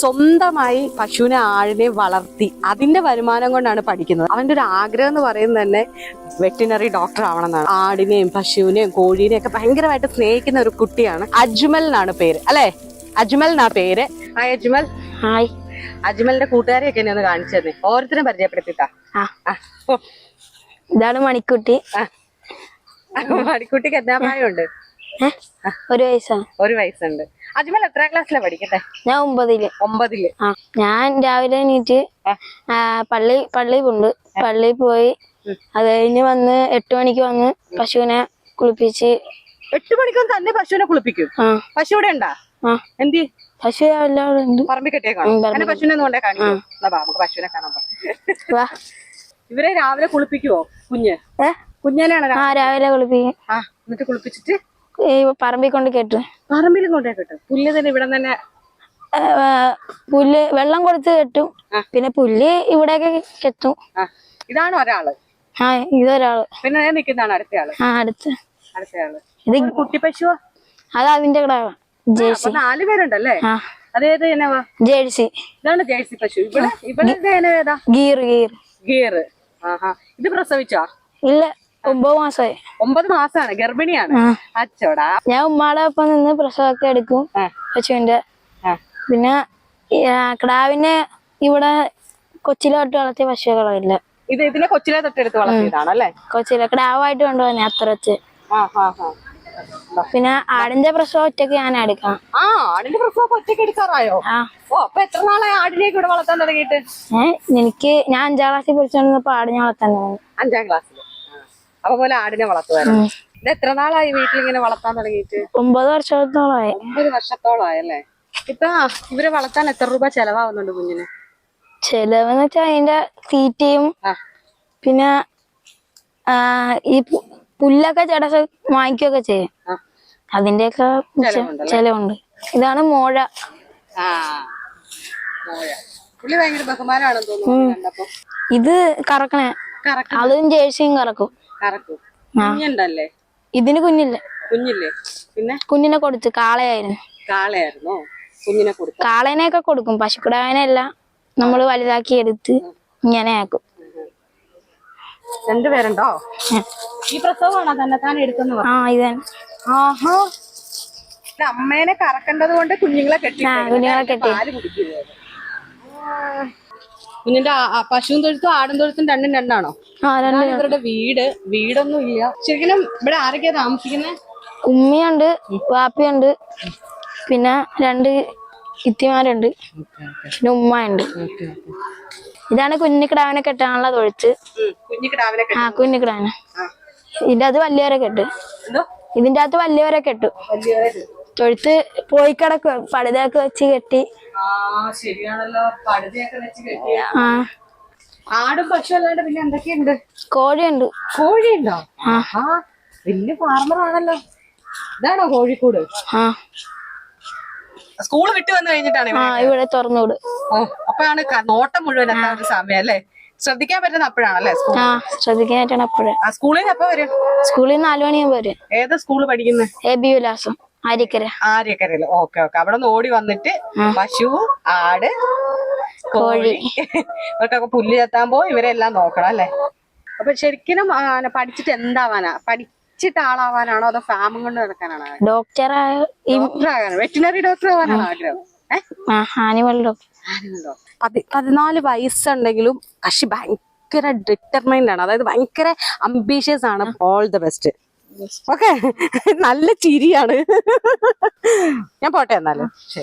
സ്വന്തമായി പശുവിനെ ആടിനെ വളർത്തി അതിന്റെ വരുമാനം കൊണ്ടാണ് പഠിക്കുന്നത്. അവന്റെ ഒരു ആഗ്രഹം എന്ന് പറയുന്നത് തന്നെ വെറ്റിനറി ഡോക്ടർ ആവണം എന്നാണ് ആടിനെയും പശുവിനെയും കോഴീനെയും ഒക്കെ ഭയങ്കരമായിട്ട് സ്നേഹിക്കുന്ന ഒരു കുട്ടിയാണ് അജ്മൽ എന്നാണ് പേര്. അല്ലെ? അജ്മൽ എന്നാ പേര്? ഹായ് അജ്മൽ. ഹായ്. അജ്മലിന്റെ കൂട്ടുകാരെയൊക്കെ എന്നെ ഒന്ന് കാണിച്ചു തന്നെ. ഓരോരുത്തരും പരിചയപ്പെടുത്തിട്ടാ. ഇതാണ് മണിക്കുട്ടി. മണിക്കുട്ടിക്ക് എന്നാ പ്രായമുണ്ട്? ഒരു വയസ്സാണ്. ഒരു വയസ്സുണ്ട്. അജ്മൽ എത്രാം ക്ലാസ്സിലാ പഠിക്കട്ടെ ഞാൻ ഒമ്പതിൽ. ഒമ്പതിൽ. ഞാൻ രാവിലെ എണീറ്റ് പള്ളി പള്ളി പോണ്ട്. പള്ളിയിൽ പോയി അത് കഴിഞ്ഞ് വന്ന് എട്ട് മണിക്ക് വന്ന് പശുവിനെ കുളിപ്പിച്ച്. എട്ട് വന്ന് തന്നെ പശുവിനെ കുളിപ്പിക്കും? പശു ഇവിടെ ഉണ്ടാ? എന്തി? പശു എല്ലാവരും ഉണ്ട്. പറമ്പിൽ കെട്ടിയേക്കാണോ ഉം, പശുവിനെ കൊണ്ടേ കാണിക്കും. നമുക്ക് പശുവിനെ കാണാൻ വാ. ഇവരെ രാവിലെ കുളിപ്പിക്കുവോ? കുഞ്ഞ്? കുഞ്ഞനാണ് ആ രാവിലെ കുളിപ്പിക്കും. എന്നിട്ട് കുളിപ്പിച്ചിട്ട് ഈ പറമ്പിൽ കൊണ്ട് കെട്ടും. പറമ്പിൽ കൊണ്ടേ കിട്ടും. പുല്ല് തന്നെ ഇവിടെ തന്നെ പുല്ല് വെള്ളം കൊടുത്ത് കെട്ടും. പിന്നെ പുല്ല് ഇവിടെയൊക്കെ കെട്ടും. ഇതാണ് ഒരാൾ. ആ ഇതൊരാൾ. പിന്നെ നിൽക്കുന്നതാണ് അടുത്തയാൾ. ആ അടുത്ത. അടുത്തയാൾ. ഇത് കുട്ടി പശുവോ? അത് അതിന്റെ കൂടെ ജേഴ്സി. നാല് പേരുണ്ടല്ലേ? അതേത് ജേഴ്സി. ഇതാണ് ജേഴ്സി പശു. ഇവിടെ ഇവിടെ ഗീർ ഗീർ ഗീർ ആഹാ. ഇത് പ്രസവിച്ചോ? ഇല്ല. ഒമ്പത് മാസമായി ഒമ്പത് മാസമാണ് ഗർഭിണിയാണ്. അച്ചോടാ. ഞാൻ ഉമ്മാടെ ഒപ്പം നിന്ന് പ്രസവമൊക്കെ എടുക്കും പശുവിന്റെ പിന്നെ കിടാവിനെ ഇവിടെ കൊച്ചിലോട്ട് വളർത്തിയ പശുക്കളില്ല ഇത് ഇതിനെ കൊച്ചിലെ തൊട്ടെടുത്ത് വളർത്തിയതാണല്ലേ? കൊച്ചിലെ കടാവായിട്ട് കൊണ്ടുവന്നെ അത്ര വെച്ച്. പിന്നെ ആടിന്റെ പ്രസവം ഒറ്റയ്ക്ക് ഞാൻ എടുക്കാം. ആ ആടിന്റെ പ്രസവം ഒറ്റയ്ക്ക് എടുക്കാറായോ? ഓ അപ്പൊ എത്ര നാളായി ആടിനെയൊക്കെ ഇവിടെ വളർത്താൻ തുടങ്ങിയിട്ട്? എനിക്ക് ഞാൻ അഞ്ചാം ക്ലാസ്സിൽ പഠിച്ചോണ്ടിരുന്നപ്പോ ആടിനെ വളർത്താൻ തുടങ്ങി. അഞ്ചാം ക്ലാസ്സിൽ. അപ്പൊ പോലെ ആടിനെ വളർത്തുമായിരുന്നു ഇത് എത്ര നാളായി വീട്ടിൽ ഇങ്ങനെ വളർത്താൻ തുടങ്ങിയിട്ട്? ഒമ്പത് വർഷത്തോളമായി. ഒമ്പത് വർഷത്തോളമായല്ലേ ഇപ്പൊ ഇവരെ വളർത്താൻ എത്ര രൂപ ചെലവാകുന്നുണ്ട് കുഞ്ഞിന്? ചെലവെന്ന് വെച്ചാൽ അതിന്റെ തീറ്റയും പിന്നെ ഈ പുല്ലൊക്കെ ചേട്ട വാങ്ങിക്കുകയൊക്കെ ചെയ്യും. അതിന്റെയൊക്കെ ചെലവുണ്ട്. ഇതാണ് മോഴ. ഇത് കറക്കണേ. അതും ജേഴ്സിയും കറക്കും. കറക്കും. കുഞ്ഞുണ്ടല്ലേ? ഇതിന് കുഞ്ഞില്ല. കുഞ്ഞില്ലേ? പിന്നെ? കുഞ്ഞിനെ കൊടുത്തു കാളയായിരുന്നു. കാളയായിരുന്നോ? കുഞ്ഞിനെ കൊടുത്തു? കാളേനെയൊക്കെ കൊടുക്കും. പശുക്കിടാവിനെല്ലാം നമ്മൾ വലുതാക്കി എടുത്ത് ഇങ്ങനെ ആക്കും. രണ്ടുപേരുണ്ടോ. ഈ പ്രസവമാണോ തന്നെ? താൻ പറഞ്ഞു ആ ഇത്. ആഹാ. അമ്മേനെ കറക്കേണ്ടത് കൊണ്ട് കുഞ്ഞുങ്ങളെ കെട്ടി കുഞ്ഞുങ്ങളെ കെട്ടി. പാൽ കുടിക്കുന്നത് കുഞ്ഞിന്റെ പശുവും തൊഴുത്തും ആടും തൊഴുത്തും രണ്ടും രണ്ടാണോ? ഇവരുടെ വീട് വീടൊന്നും ഇല്ല ശരിക്കും ഇവിടെ ആരൊക്കെയാ താമസിക്കുന്നത് ഉമ്മയുണ്ട് വാപ്പിയുണ്ട് പിന്നെ രണ്ട് ഇത്തിമാരുണ്ട് പിന്നെ ഉമ്മയുണ്ട്. ഇതാണ് കുഞ്ഞിക്കിടാവിനെ കെട്ടാനുള്ള തൊഴുത്ത്. ആ കുഞ്ഞിക്കിടാവിനെ ഇതിന്റെ അത് വലിയവരെ കെട്ട്. ഇതിന്റെ അകത്ത് വലിയവരെ കെട്ടു. തൊഴുത്ത് പോയി കിടക്കുക പടുതയൊക്കെ വെച്ച് കെട്ടി. ആ ശരിയാണല്ലോ. പടുതയൊക്കെ വെച്ച് കെട്ടിയ ആ. ആടും അല്ലാണ്ട് പിന്നെ എന്തൊക്കെയുണ്ട്? കോഴിയുണ്ട്. കോഴിയുണ്ടോ? ആ. വലിയ ഫാർമർ ആണല്ലോ. ഇതാണോ കോഴിക്കൂട്? ആ. സ്കൂൾ വിട്ട് വന്നു കഴിഞ്ഞിട്ടാണ് ആ ഇവിടെ തുറന്നുവിട് ഓ അപ്പോഴാണ് നോട്ടം മുഴുവൻ ഒരു സമയം അല്ലേ? ശ്രദ്ധിക്കാൻ പറ്റുന്ന അപ്പോഴാണല്ലേ ശ്രദ്ധിക്കാൻ ആ ശ്രദ്ധിക്കാനായിട്ടാണ് അപ്പോഴേ. ആ സ്കൂളിൽ നിന്ന് എപ്പോ വരും? സ്കൂളിൽ നിന്ന് നാലു മണിയാകുമ്പോ വരും. ഏതാ സ്കൂൾ പഠിക്കുന്നത് എ ബി ഉല്ലാസം ആര്യക്കര. Aryakkara okay okay. അവിടെ നിന്ന് ഓടി വന്നിട്ട് പശു ആട് കോഴി. ഇവർക്കൊക്കെ പുല്ല് ചെത്താൻ ഇവരെല്ലാം നോക്കണം അല്ലേ? അപ്പൊ ശരിക്കും പഠിച്ചിട്ട് എന്താവാനാ? പഠിച്ചിട്ട് ആളാവാനാണോ അതോ ഫാമും കൊണ്ട് നടക്കാനാണോ ഡോക്ടർ വെറ്റിനറി ഡോക്ടർ ആവാനാണോ ആഗ്രഹം? ഏഹ് ആ ആനിമൽ ഡോക്ടർ പതി പതിനാല് വയസ്സുണ്ടെങ്കിലും കശി ഭയങ്കര ഡിറ്റർമൈൻഡ് ആണ്. അതായത് ഭയങ്കര അംബീഷ്യസ് ആണ്. ഓൾ ദ ബെസ്റ്റ് ഓക്കെ നല്ല ചിരിയാണ്. ഞാൻ പോട്ടെ എന്നാലും. ശരി.